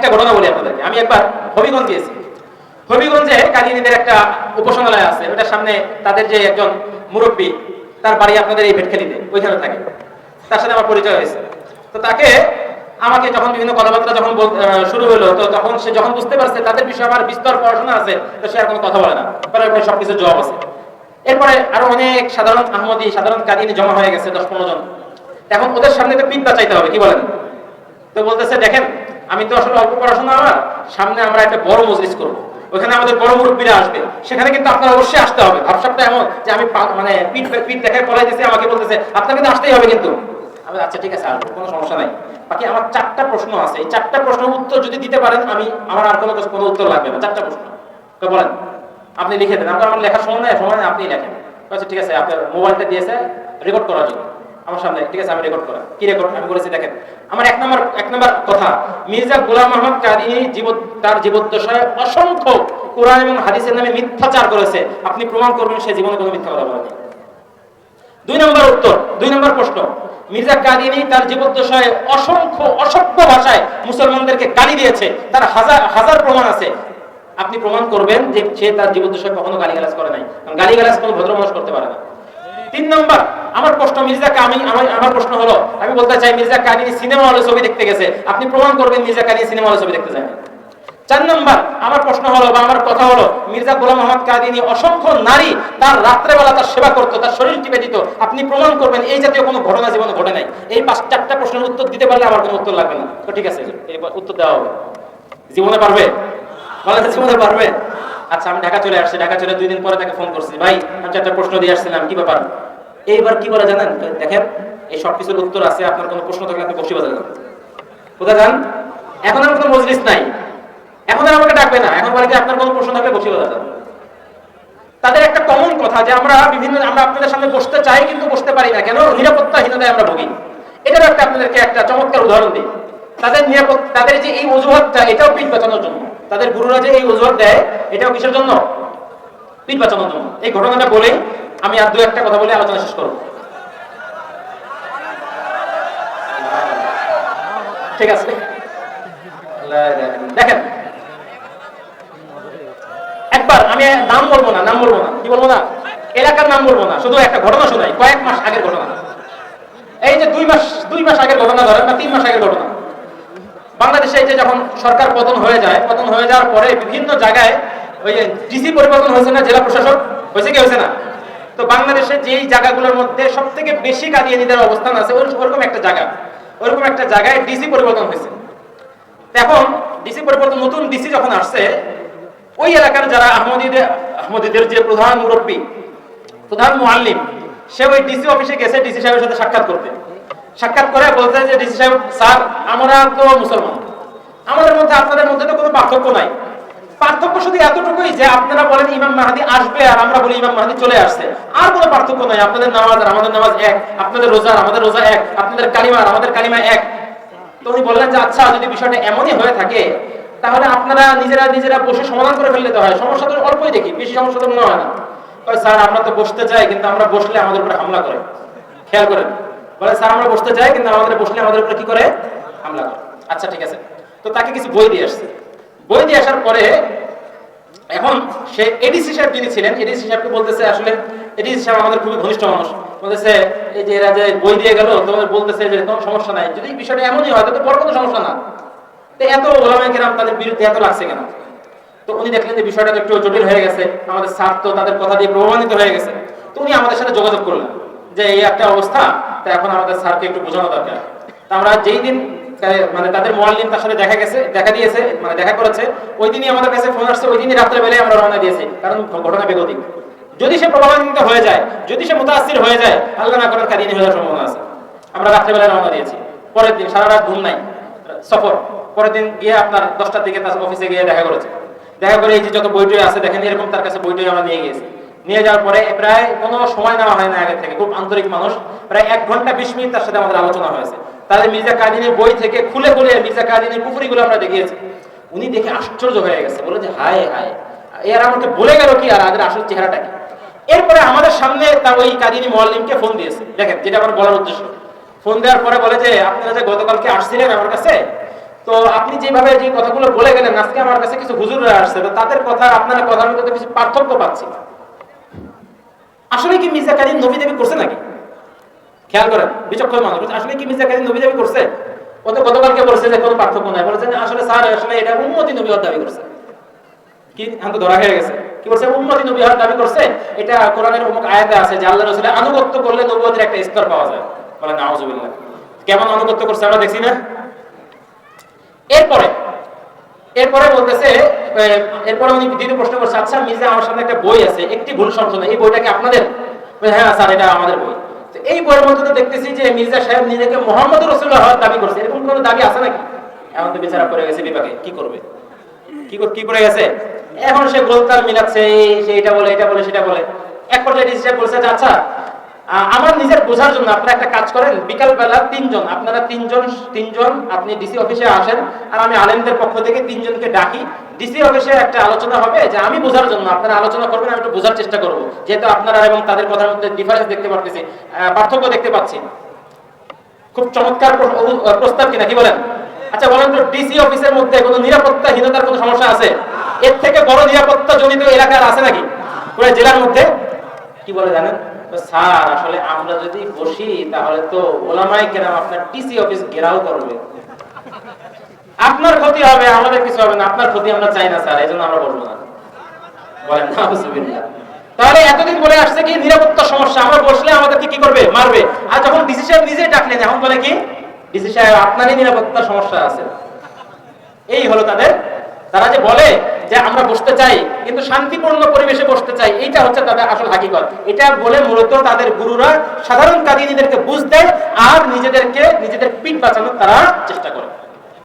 একটা ঘটনা বলি আপনাদেরকে। আমি একবার হবিগঞ্জ গিয়েছি। হবিগঞ্জে কাদিনীদের একটা উপাসনালয় আছে। ওটার সামনে তাদের যে একজন মুরব্বী, তার বাড়ি আপনাদের এই ভেটখালিতে, ওইখানে থাকে। তার সাথে আমার পরিচয় হয়েছে। তো তাকে আমাকে যখন বিভিন্ন কথাবার্তা যখন শুরু হলো, তো তখন সে যখন বুঝতে পারছে তাদের বিষয়ে আমার বিস্তর পড়াশোনা আছে, তো সে আর কোনো কথা বলে না। পরে সবকিছু জবাব আছে। এরপরে আরও অনেক সাধারণ আহমদি, সাধারণ কাদিনী জমা হয়ে গেছে, দশ পনেরো জন। এখন ওদের সামনে তো পিঠ চাইতে হবে, কি বলেন? তো বলতেছে, দেখেন আমি তো আসলে অল্প পড়াশোনা আমার, সামনে আমরা একটা বড় মজলিস করব। ওখানে আমাদের বড় মুরব্বীরা আসবে। সেখানে কিন্তু আপনার অবশ্যই আসতে হবে। ভাবসাবটা এমন যে আমি মানে পিঠ পিঠ দেখায় পলাই দিয়েছি আমাকে বলতেছে, আপনাকে তো আসতেই হবে কিন্তু। আমি আচ্ছা ঠিক আছে, আসব, কোনো সমস্যা নাই। বাকি আমার চারটা প্রশ্ন আছে। এই চারটা প্রশ্নের উত্তর যদি দিতে পারেন, আমি, আমার আর কোনো কোনো উত্তর লাগবে না। চারটা প্রশ্ন। বলেন? আপনি লিখে দেন। আপনার আমার লেখার সময় নেই, সময় আপনি লেখেন। আচ্ছা ঠিক আছে, আপনার মোবাইলটা দিয়েছে রেকর্ড করার জন্য। আমার সামনে, ঠিক আছে, আমি রেকর্ড করা। কি রেকর্ড আমি বলেছি, দেখেন, আমার এক নম্বর এক নম্বর কথা, মির্জা গোলাম মোহাম্মদ কাদিনী জীবত তার জীবদ্দশায় অসংখ্য কোরআন এবং হাদিসের নামে মিথ্যাচার করেছে। আপনি প্রমাণ করবেন সে জীবনে কোনো মিথ্যা কথা বলেনি। দুই নম্বর উত্তর, দুই নম্বর প্রশ্ন, মির্জা কাদিনী তার জীবদ্দশায় অসংখ্য, অসভ্য ভাষায় মুসলমানদেরকে গালি দিয়েছে। তার হাজার হাজার প্রমাণ আছে। আপনি প্রমাণ করবেন যে সে তার জীবদ্দশায় কখনো গালিগালাজ করে নাই। কারণ গালিগালাজ কোনো ভদ্র মানুষ করতে পারে না। তিন নম্বর, আমার প্রশ্ন মির্জা আমি, আমার প্রশ্ন হলো, আমি বলতে চাই, মির্জা কাদিনী সিনেমা হলে ছবি দেখতে গেছে। আপনি প্রমাণ করবেন মির্জা কাদিনী সিনেমা হলে ছবি দেখতে যায় চার নম্বর, আমার প্রশ্ন হলো বা আমার কথা হলো, মির্জা গোলাম মোহাম্মদ কাদিনী অসংখ্য নারী তার রাত্রেবেলা তার সেবা করতো, তার শরীর টিপে দিত। আপনি প্রমাণ করবেন, এই জাতীয় কোনো ঘটনা জীবনে ঘটে নাই। এই পাঁচ, চারটা প্রশ্নের উত্তর দিতে পারলে আমার কোনো উত্তর লাগবে না। তো ঠিক আছে উত্তর দেওয়া হবে। জীবনে পারবে? জীবনে পারবে? আচ্ছা আমি ঢাকা চলে আসছি, ঢাকা চলে দুই দিন পরে তাকে ফোন করছি। ভাই, আমি একটা প্রশ্ন দিয়ে আসছিলাম, কি ব্যাপার? এইবার কি বলে জানেন? দেখেন, এই সব কিছুর উত্তর আছে, আপনার কোনো প্রশ্ন থাকলে আপনি বসে বাজার কোথায় যান? এখন আর কোনো মজলিস নাই। এখন আর আমাকে ডাকবে না। এখন বলে কি আপনার কোনো প্রশ্ন থাকলে বসে বাজার তাদের একটা কমন কথা যে আমরা বিভিন্ন, আমরা আপনাদের সামনে বসতে চাই কিন্তু বসতে পারি না। কেন? নিরাপত্তাহীনতায় আমরা ভুগি। এটারও একটা আপনাদেরকে একটা চমৎকার উদাহরণ দিই। তাদের নিরাপত্তা, তাদের যে এই অজুহাতটা, এটাও পিঠ বাঁচানোর জন্য। তাদের গুরুরা যে এই অজুহাত দেয়, এটাও কিসের জন্য? পিঠ বাঁচানোর জন্য। এই ঘটনাটা বলেই আমি আর দু একটা কথা বলে আলোচনা শেষ করব। ঠিক আছে? দেখেন, একবার আমি নাম বলব না, নাম বলব না। কি বলব না? এলাকার নাম বলব না। শুধু একটা ঘটনা শোনাই, কয়েক মাস আগের ঘটনা। এই যে দুই মাস দুই মাস আগের ঘটনা ধরেন বা তিন মাস আগের ঘটনা। বাংলাদেশে এই যে যখন সরকার পতন হয়ে যায়, পতন হয়ে যাওয়ার পরে বিভিন্ন জায়গায় ওই যে ডিসি পরিবর্তন হয়েছে না, জেলা প্রশাসক? হয়েছে কি, হয়েছে না? তো বাংলাদেশে যেই জায়গাগুলোর মধ্যে সব থেকে বেশি কাদিয়ানিদের অবস্থান আছে ওরকম একটা জায়গা। ওরকম একটা জায়গায় ডিসি পরিবর্তন হয়েছে। এখন ডিসি পরিবর্তন, নতুন ডিসি যখন আসছে, ওই এলাকার যারা আহমদীদের আহমদীদের যে প্রধান মুরব্বী, প্রধান মুআল্লিম, সে ওই ডিসি অফিসে গেছে, ডিসি সাহেবের সাথে সাক্ষাৎ করতে। সাক্ষাৎ করে বলতে যে ডিসি সাহেব, স্যার, আমরা তো মুসলমান। আমাদের মধ্যে আপনাদের মধ্যে তো কোনো পার্থক্য নাই। পার্থক্য শুধু এতটুকুই যে আপনারা বলেন ইমাম মাহাদি আসবে আর আমরা বলি ইমাম মাহাদি চলে আসছে। আর কোনো পার্থক্য নাই। আপনাদের নামাজ আর আমাদের নামাজ এক, আপনাদের রোজা আমাদের রোজা এক, আপনাদের কালিমা আর আমাদের কালিমা এক। তো উনি বললেন যে আচ্ছা যদি বিষয়টা এমনই হয়ে থাকে, তাহলে আপনারা নিজেরা নিজেরা বসে সমাধান করে ফেললে তো হয়। সমস্যা তো অল্পই দেখি, বেশি সমস্যা তো মনে হয় না। স্যার, আমরা তো বসতে চাই, কিন্তু আমরা বসলে আমাদের উপরে হামলা করে। খেয়াল করেন। বলে, স্যার, আমরা বসতে চাই, কিন্তু আমাদের বসলে আমাদের উপরে কি করে? হামলা করে। আচ্ছা ঠিক আছে। তো তাকে কিছু বই দিয়ে আসছে। বই দিয়ে আসার পরে এখন সে এডিসি সাহেব যিনি ছিলেন, এডিসি সাহেবকে বলতেছে, আসলে এডিসি সাহেব আমাদের খুবই ঘনিষ্ঠ মানুষ। বলতেছে, এই যে এরা যে বই দিয়ে গেল, তোমাদের বলতেছে যে কোনো সমস্যা নাই। যদি বিষয়টা এমনই হয়, তাহলে বড় কোনো সমস্যা না। তো এত ওলামায় কেরাম তাদের বিরুদ্ধে এত লাগছে কেন? তো উনি দেখলেন যে বিষয়টা একটু জটিল হয়ে গেছে, আমাদের স্বার্থ, তাদের কথা দিয়ে প্রমাণিত হয়ে গেছে। তো উনি আমাদের সাথে যোগাযোগ করলেন যে এই একটা অবস্থা তা এখন আমাদের স্যারকে একটু বোঝানো দরকার। আমরা যেই দিন মানে তাদের মোয়াল্লিম তার সাথে দেখা গেছে, দেখা দিয়েছে মানে দেখা করেছে, ওই দিনই আমাদের কাছে ফোন আসছে, ওই দিনই রাত্রে বেলায় আমরা রওনা দিয়েছি, কারণ ঘটনা বেগতিক। যদি সে প্রভাবান্বিত হয়ে যায়, যদি সে মুতাসির হয়ে যায়, আল্লাহ না করার কাদিনী হয়ে যাওয়ার সম্ভাবনা আছে। আমরা রাত্রে বেলায় রওনা দিয়েছি। পরের দিন, সারা রাত ঘুম নাই, সফর। পরের দিন গিয়ে আপনার দশটার দিকে তার অফিসে গিয়ে দেখা করেছে। দেখা করে এই যে যত বইটই আছে, দেখেন এরকম তার কাছে বইটই আমরা নিয়ে গিয়েছি। নিয়ে যাওয়ার পরে প্রায় কোনো সময় নেওয়া হয় না আগে থেকে, খুব আন্তরিক মানুষ। প্রায় এক ঘণ্টা, বিশ মিনিট তার সাথে আমাদের আলোচনা হয়েছে। তাহলে মির্জা কাদিনের বই থেকে খুলে খুলে মির্জা কাদিনের পুকুরিগুলো আমরা দেখিয়েছি। উনি দেখে আশ্চর্য হয়ে গেছে, বলে যে, হায় হায় এর আমাকে বলে গেল কি? আর আদের আসল চেহারাটা কি? এরপরে আমাদের সামনে তার ওই কাদিনী মোয়াল্লিমকে ফোন দিয়েছে। দেখেন, যেটা আমার বলার উদ্দেশ্য। ফোন দেওয়ার পরে বলে যে, আপনারা যে গতকালকে আসছিলেন আমার কাছে, তো আপনি যেভাবে যে কথাগুলো বলে গেলেন, আজকে আমার কাছে কিছু হুজুররা আসছে, তো তাদের কথা আপনার কথার মধ্যে কিছু পার্থক্য পাচ্ছি আসলে কি মির্জা কাদির নবী দেবী করছে নাকি? খেয়াল করেন, বিচক্ষণ মানুষ আসলে কি মির্জা কাদির নবী দাবি করছে? ও তো গতকালকে বলছে যে কোনো পার্থক্য নাই, বলেছে যে আসলে স্যার, আসলে এটা উন্মতি নবী হওয়ার দাবি করছে। কি? এখন ধরা হয়ে গেছে। কি বলছে? উন্মতি নবী হওয়ার দাবি করছে? এটা কোরআনের অমুক আয়াতে আছে যে আল্লাহ রসুলের আনুগত্য করলে নবুয়তের একটা স্তর পাওয়া যায়। বলে নাউজুবিল্লাহ। কেমন আনুগত্য করছে আমরা দেখছি না? এরপরে এরপরে বলতেছে এরপরে উনি দ্বিতীয় প্রশ্ন করছে আচ্ছা মির্জা, আমার সামনে একটা বই আছে, একটি ভুল সংশোধন, এই বইটা কি আপনাদের? হ্যাঁ স্যার, এটা আমাদের বই। এই বইয়ের মধ্যে তো দেখতেছি যে মির্জা সাহেব নিজেকে মোহাম্মদ রসুল্লাহ হওয়ার দাবি করছে। এরকম কোনো দাবি আছে নাকি? এমন তো বেচারা পড়ে গেছে বিপাকে, কি করবে? কি কর- কি করে গেছে? এখন সে গোলতাল মিলাচ্ছে সে এটা বলে এটা বলে, সেটা বলে। এক পর্যায়ে ডিসি সাহেব বলছে আচ্ছা নিজের বোঝার জন্য আপনারা একটা কাজ করেন বিকাল বেলা তিনজন, আপনারা তিনজন তিনজন, আপনি ডিসি অফিসে আসেন, আর আমি আলেমদের পক্ষ থেকে তিনজনকে ডাকি। ডিসি অফিসে একটা আলোচনা হবে যে আমি বোঝার জন্য, আপনারা আলোচনা করবেন, আমি একটু বোঝার চেষ্টা করব। যেহেতু আপনারা এবং তাদের কথার মধ্যে ডিফারেন্স দেখতে পারতেছি পার্থক্য দেখতে পাচ্ছি। খুব চমৎকার প্রস্তাব কিনা, কি বলেন? আচ্ছা বলেন তো ডিসি অফিসের মধ্যে কোনো নিরাপত্তাহীনতার কোনো সমস্যা আছে? এর থেকে বড় নিরাপত্তা জনিত এলাকার আছে নাকি? পুরো জেলার মধ্যে? কি বলে জানেন? স্যার, আসলে আমরা যদি বসি, তাহলে তো ওলামাই কেরাম আপনার ডিসি অফিস ঘেরাও করবে। আপনার ক্ষতি হবে, আমাদের কিছু হবে না, আপনার ক্ষতি আমরা চাই না স্যার এই জন্য আমরা বলব না। তাহলে এতদিন বলে আসছে কি নিরাপত্তা সমস্যা, আমরা বসলে আমাদেরকে কি করবে? মারবে। আর যখন ডিসি সাহেব নিজেই ডাকলেন, এখন বলে কি ডিসি সাহেব, আপনারই নিরাপত্তা সমস্যা আছে। এই হলো তাদের, তারা যে বলে যে আমরা বসতে চাই, কিন্তু শান্তিপূর্ণ পরিবেশে বসতে চাই, এইটা হচ্ছে তাদের আসল হাকিকত। এটা বলে মূলত তাদের গুরুরা সাধারণ কাদিনীদেরকে বুঝ দেয় আর নিজেদেরকে, নিজেদের পিঠ বাঁচানোর তারা চেষ্টা করে।